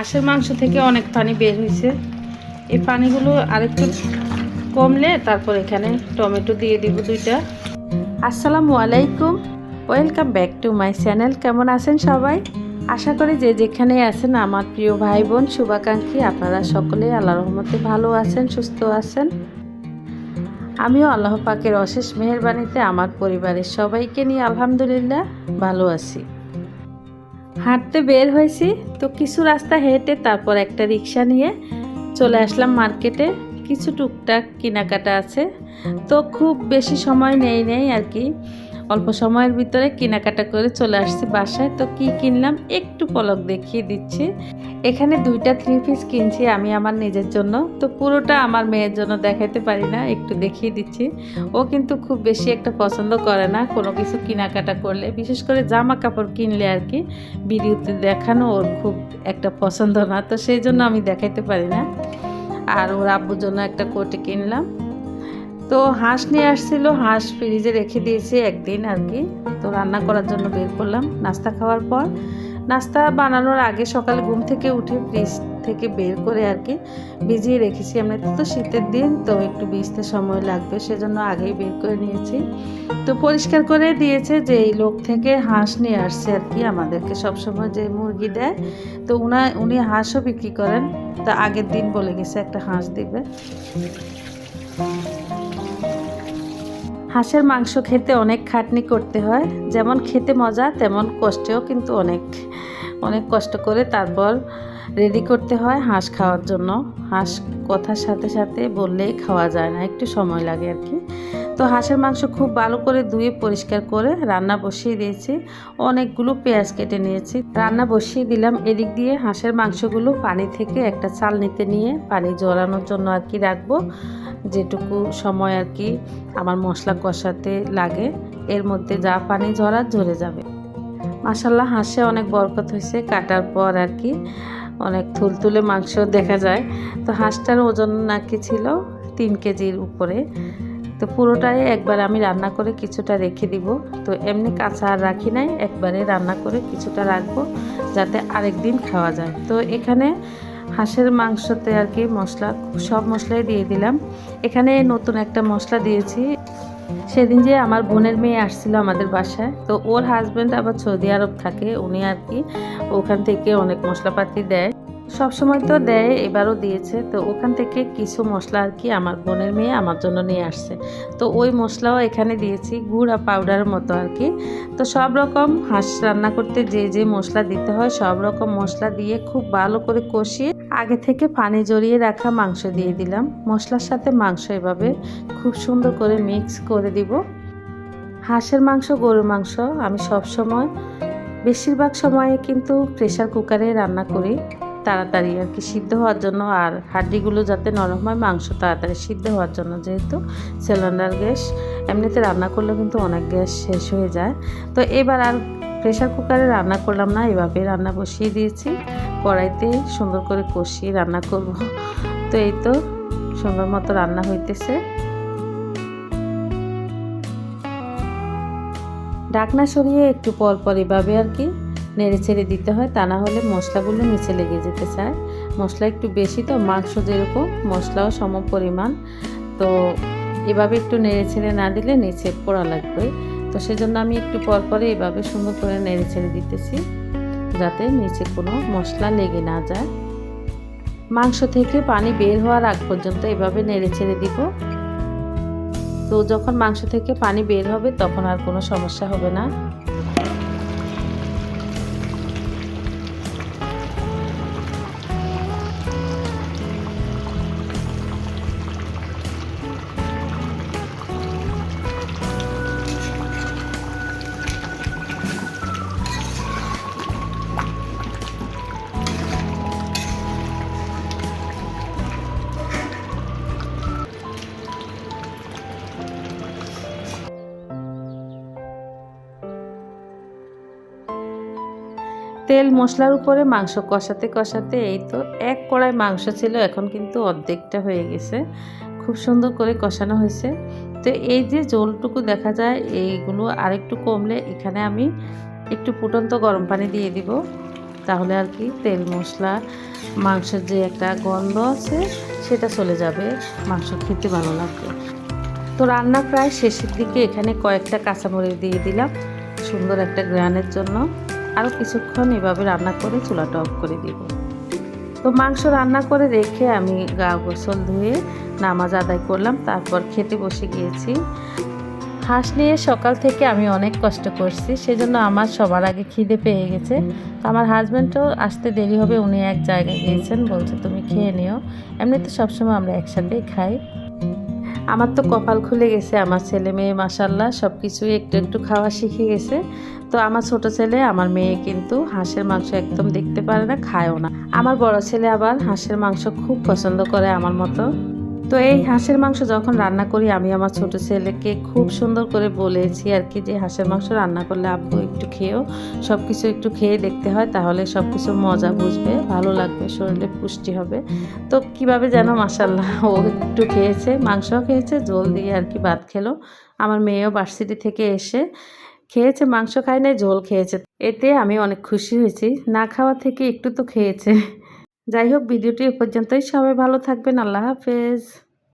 হাঁসের মাংস থেকে অনেক পানি বের হয়েছে। এই পানিগুলো আরেকটু কমলে তারপর এখানে টমেটো দিয়ে দিব দুইটা। আসসালামু আলাইকুম। Welcome back to my channel কেমন আছেন সবাই? আশা করি যে যেখানে আছেন, আমার প্রিয় ভাই বোন শুভাকাঙ্ক্ষী, আপনারা সকলে আল্লাহ রহমতে ভালো আছেন, সুস্থ আছেন। আমিও আল্লাহ পাকের অশেষ মেহরবানিতে আমার পরিবারের সবাইকে নিয়ে আলহামদুলিল্লাহ ভালো আছি। হাঁটতে বের হয়েছি, তো কিছু রাস্তা হেঁটে তারপর একটা রিক্সা নিয়ে চলে আসলাম মার্কেটে। কিছু টুকটাক কেনাকাটা আছে, তো খুব বেশি সময় নেই নেই আর কি। অল্প সময়ের ভিতরে কেনাকাটা করে চলে আসছি বাসায়। তো কি কিনলাম? একটু পলক দেখিয়ে দিচ্ছি। এখানে দুইটা থ্রি পিস কিনছি আমি আমার নিজের জন্য। তো পুরোটা আমার মেয়ের জন্য দেখাতে পারি না, একটু দেখিয়ে দিচ্ছি। ও কিন্তু খুব বেশি একটা পছন্দ করে না, কোনো কিছু কেনাকাটা করলে। বিশেষ করে জামা কাপড় কিনলে আর কি, ভিডিওতে দেখানো ওর খুব একটা পছন্দ না। তো সেই জন্য আমি দেখাইতে পারি না। আর ওর আব্বুর জন্য একটা কোটি কিনলাম। তো হাঁস নিয়ে আসছিল, হাঁস ফ্রিজে রেখে দিয়েছি একদিন আর কি। তো রান্না করার জন্য বের করলাম। নাস্তা খাওয়ার পর, নাস্তা বানানোর আগে সকালে ঘুম থেকে উঠে ফ্রিজ থেকে বের করে আর কি ভিজিয়ে রেখেছি এমনিতে তো শীতের দিন, তো একটু ভিজতে সময় লাগবে, সেজন্য আগেই বের করে নিয়েছি। তো পরিষ্কার করে দিয়েছে যে এই লোক থেকে হাঁস নিয়ে আসছে আর কি আমাদেরকে। সবসময় যে মুরগি দেয়, তো উনি হাঁসও বিক্রি করেন। তা আগের দিন বলে গেছে একটা হাঁস দিবে। হাঁসের মাংস খেতে অনেক খাটনি করতে হয়। যেমন খেতে মজা, তেমন কষ্টেও কিন্তু অনেক অনেক কষ্ট করে তারপর রেডি করতে হয় হাঁস খাওয়ার জন্য। হাঁস কথার সাথে সাথে বললেই খাওয়া যায় না, একটু সময় লাগে আর কি। তো হাঁসের মাংস খুব ভালো করে ধুয়ে পরিষ্কার করে রান্না বসিয়ে দিয়েছি। অনেকগুলো পেঁয়াজ কেটে নিয়েছি। রান্না বসিয়ে দিলাম এদিক দিয়ে হাঁসের মাংসগুলো পানি থেকে একটা চাল নিতে নিয়ে পানি জড়ানোর জন্য আর কি রাখব। যেটুকু সময় আর কি আমার মশলা কষাতে লাগে, এর মধ্যে যা পানি ঝরা ঝরে যাবে। মাসাল্লাহ হাঁসে অনেক বরকত হয়েছে, কাটার পর আর কি অনেক থুলতুলে মাংস দেখা যায়। তো হাঁসটার ওজন নাকি ছিল তিন কেজির উপরে। তো পুরোটাই একবার আমি রান্না করে কিছুটা রেখে দিব। তো এমনি কাঁচা আর রাখি নাই, একবারে রান্না করে কিছুটা রাখব, যাতে আরেক দিন খাওয়া যায়। তো এখানে হাঁসের মাংসতে আর কি মশলা, সব মশলাই দিয়ে দিলাম। এখানে নতুন একটা মশলা দিয়েছি। সেদিন যে আমার বোনের মেয়ে আসছিল আমাদের বাসায়, তো ওর হাজব্যান্ড আবার সৌদি আরব থাকে, উনি আর কি ওখান থেকে অনেক মশলাপাতি দেয়। সব সময় তো দেয়, এবারও দিয়েছে। তো ওখান থেকে কিছু মশলা আর কি আমার বোনের মেয়ে আমার জন্য নিয়ে আসছে। তো ওই মশলাও এখানে দিয়েছি, গুড় আর পাউডারের মতো আর কি। তো সব রকম হাঁস রান্না করতে যে যে মশলা দিতে হয়, সব রকম মশলা দিয়ে খুব ভালো করে কষিয়ে আগে থেকে পানি জড়িয়ে রাখা মাংস দিয়ে দিলাম। মশলার সাথে মাংস এভাবে খুব সুন্দর করে মিক্স করে দিব। হাঁসের মাংস, গরুর মাংস আমি সব সময়, বেশিরভাগ সময়ে কিন্তু প্রেশার কুকারে রান্না করি। তাড়াতাড়ি আর কি সিদ্ধ হওয়ার জন্য আর হাড্ডিগুলো যাতে নরম হয়, মাংস তাড়াতাড়ি সিদ্ধ হওয়ার জন্য যেহেতু সিলিন্ডার গ্যাস। এমনিতে রান্না করলে কিন্তু অনেক গ্যাস শেষ হয়ে যায়। তো এবার আর প্রেসার কুকারে রান্না করলাম না এভাবে রান্না বসিয়ে দিয়েছি। কড়াইতে সুন্দর করে কষিয়ে রান্না করব। তো এই তো সুন্দর মতো রান্না হইতেছে। ঢাকনা সরিয়ে একটু পর পর এভাবে আর কি নেড়ে ছেড়ে দিতে হয়, তা না হলে মশলাগুলো নিচে লেগে যেতে চায়। মশলা একটু বেশি তো, মাংস যেরকম, মশলাও সম পরিমাণ তো এভাবে একটু নেড়ে ছেড়ে না দিলে নিচে পোড়া লাগবে। তো সেজন্য আমি একটু পর পরে এভাবে সুন্দর করে নেড়ে ছেড়ে দিতেছি, যাতে নিচে কোনো মশলা লেগে না যায়। মাংস থেকে পানি বের হওয়ার আগ পর্যন্ত এভাবে নেড়ে ছেড়ে দিব। তো যখন মাংস থেকে পানি বের হবে, তখন আর কোনো সমস্যা হবে না। তেল মশলার উপরে মাংস কষাতে কষাতে এই তো এক কড়াই মাংস ছিল, এখন কিন্তু অর্ধেকটা হয়ে গেছে। খুব সুন্দর করে কষানো হয়েছে। তো এই যে জলটুকু দেখা যায়, এইগুলো আরেকটু কমলে এখানে আমি একটু ফুটন্ত গরম পানি দিয়ে দিব। তাহলে আর কি তেল মশলা, মাংসের যে একটা গন্ধ আছে, সেটা চলে যাবে। মাংস খেতে ভালো লাগবে। তো রান্না প্রায় শেষের দিকে এখানে কয়েকটা কাঁচামরিচ দিয়ে দিলাম, সুন্দর একটা গ্রানের জন্য। আরও কিছুক্ষণ এভাবে রান্না করে চুলাটা অফ করে দিব। তো মাংস রান্না করে রেখে আমি গা গোসল ধুয়ে নামাজ আদায় করলাম, তারপর খেতে বসে গিয়েছি। হাঁস নিয়ে সকাল থেকে আমি অনেক কষ্ট করছি, সেজন্য আমার সবার আগে খিদে পেয়ে গেছে। তো আমার হাজব্যান্ডও আসতে দেরি হবে, উনি এক জায়গায় গিয়েছেন, বলছে তুমি খেয়ে নিও। এমনিতে সবসময় আমরা একসাথেই খাই। আমার তো কপাল খুলে গেছে, আমার ছেলে মেয়ে মাসাল্লাহ সব কিছুই একটু একটু খাওয়া শিখে গেছে। তো আমার ছোট ছেলে, আমার মেয়ে কিন্তু হাঁসের মাংস একদম দেখতে পারে না, খায়ও না। আমার বড় ছেলে আবার হাঁসের মাংস খুব পছন্দ করে আমার মতো। তো এই হাঁসের মাংস যখন রান্না করি, আমি আমার ছোট ছেলেকে খুব সুন্দর করে বলেছি আর কি যে, হাঁসের মাংস রান্না করলে আব্বু একটু খেয়েও সব কিছু একটু খেয়ে দেখতে হয়, তাহলে সব কিছু মজা বুঝবে, ভালো লাগবে, শরীরে পুষ্টি হবে। তো কীভাবে যেন মাসাল্লাহ ও একটু খেয়েছে, মাংসও খেয়েছে, জল দিয়ে আর কি ভাত খেলো। আমার মেয়েও ভার্সিটি থেকে এসে খেয়েছে, মাংস খায় নাই, ঝোল খেয়েছে। এতে আমি অনেক খুশি হয়েছি। না খাওয়া থেকে একটু তো খেয়েছে। যাই হোক ভিডিওটি এ পর্যন্তই। সবাই ভালো থাকবেন। আল্লাহ হাফেজ।